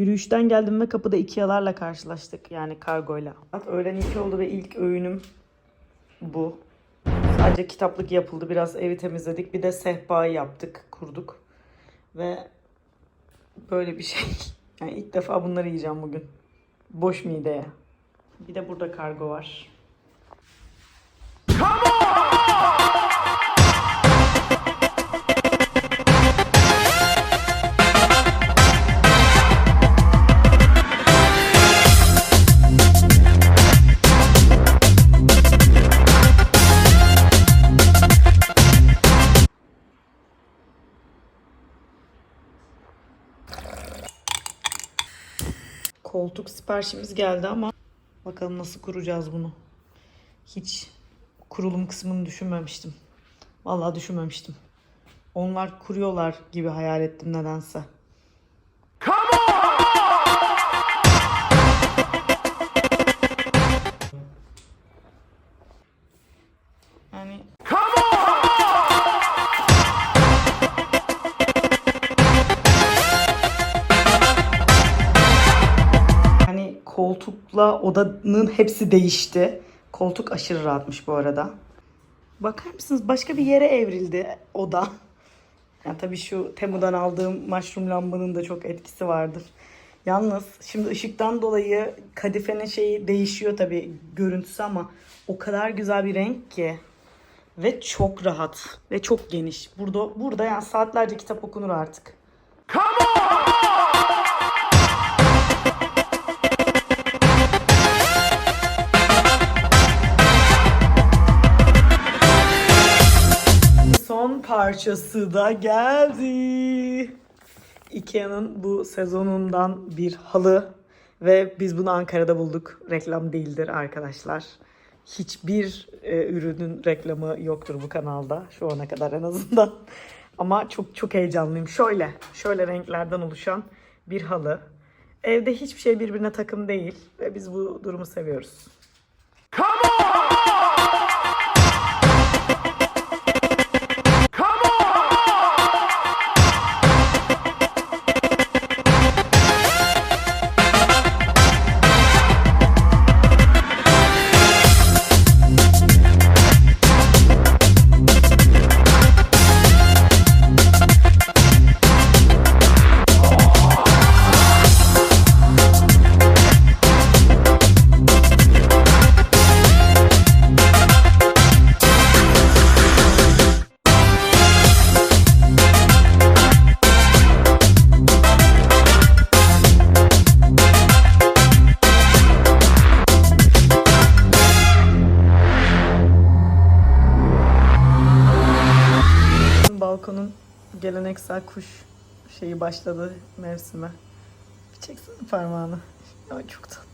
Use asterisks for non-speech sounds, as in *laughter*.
Yürüyüşten geldim ve kapıda Ikea'larla karşılaştık. Yani kargoyla. Saat Öğlen iki oldu ve ilk öğünüm bu. Sadece kitaplık yapıldı. Biraz evi temizledik. Bir de sehpayı yaptık, kurduk. Ve böyle bir şey. *laughs* Yani ilk defa bunları yiyeceğim bugün. Boş mideye. Bir de burada kargo var. Koltuk siparişimiz geldi ama bakalım nasıl kuracağız bunu. Hiç kurulum kısmını düşünmemiştim. Vallahi düşünmemiştim. Onlar kuruyorlar gibi hayal ettim nedense. Koltukla odanın hepsi değişti. Koltuk aşırı rahatmış bu arada. Bakar mısınız başka bir yere evrildi oda. Yani tabii şu Temu'dan aldığım mushroom lambanın da çok etkisi vardır. Yalnız şimdi ışıktan dolayı kadifenin şeyi değişiyor tabii görüntüsü ama o kadar güzel bir renk ki ve çok rahat ve çok geniş. Burada burada yani saatlerce kitap okunur artık. Parçası da geldi. Ikea'nın bu sezonundan bir halı ve biz bunu Ankara'da bulduk. Reklam değildir arkadaşlar. Hiçbir e, ürünün reklamı yoktur bu kanalda şu ana kadar en azından. *laughs* Ama çok çok heyecanlıyım. Şöyle, şöyle renklerden oluşan bir halı. Evde hiçbir şey birbirine takım değil ve biz bu durumu seviyoruz. Balkonun geleneksel kuş şeyi başladı mevsime. Bir çeksene parmağını. Ya çok tatlı.